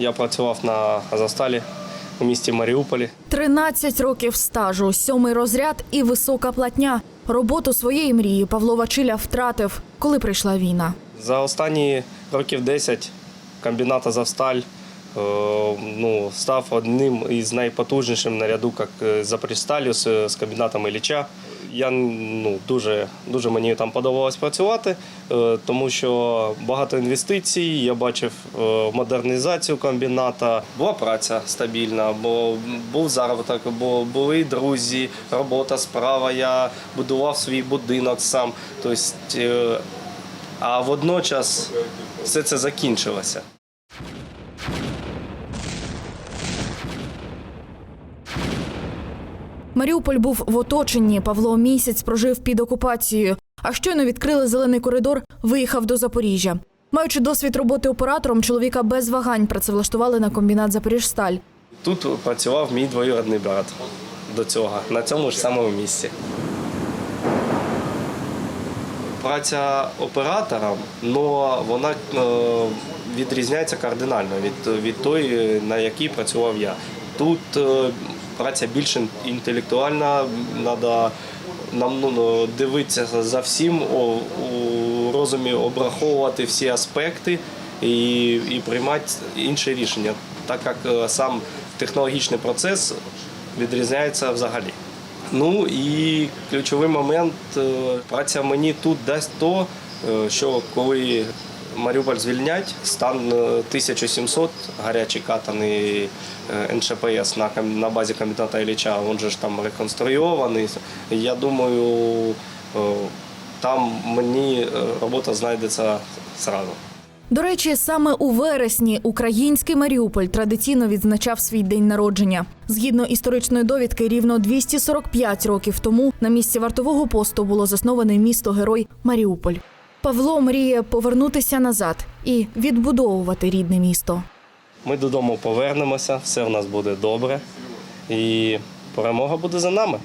Я працював на Азовсталі у місті Маріуполі. 13 років стажу, сьомий розряд і висока платня. Роботу своєї мрії Павло Вачиля втратив, коли прийшла війна. За останні років 10 комбінат Азовсталь е, ну, став одним із найпотужнішим наряду як е, Запоріжсталю з, з комбінатом Ілліча. Я ну, дуже, дуже мені там подобалось працювати, е, тому що багато інвестицій, я бачив е, модернізацію комбіната. Була праця стабільна, бо був заробіток, бо були друзі, робота, справа. Я будував свій будинок сам. Тобто, е, а водночас все це закінчилося. Маріуполь був в оточенні. Павло місяць прожив під окупацією. А щойно відкрили зелений коридор, виїхав до Запоріжжя. Маючи досвід роботи оператором, чоловіка без вагань працевлаштували на комбінат Запоріжсталь. Тут працював мій двоюродний брат до цього, на цьому ж самому місці. Праця оператора, але вона е, відрізняється кардинально від, від тої, на якій працював я. Тут е, праця більш інтелектуальна, треба нам ну, дивитися за всім, у розумі обраховувати всі аспекти і, і приймати інші рішення, так як е, сам технологічний процес відрізняється взагалі. Ну і ключовий момент е, праця мені тут дасть то, е, що коли Маріуполь звільнять, стан е, 1700 гарячий катаний е, НШПС на, на базі комітета Ілліча, він же ж там реконструйований. Я думаю, е, там мені е, робота знайдеться зразу. До речі, саме у вересні український Маріуполь традиційно відзначав свій день народження. Згідно історичної довідки, рівно 245 років тому на місці вартового посту було засноване місто Герой Маріуполь. Павло мріє повернутися назад і відбудовувати рідне місто. Ми додому повернемося, все в нас буде добре, і перемога буде за нами.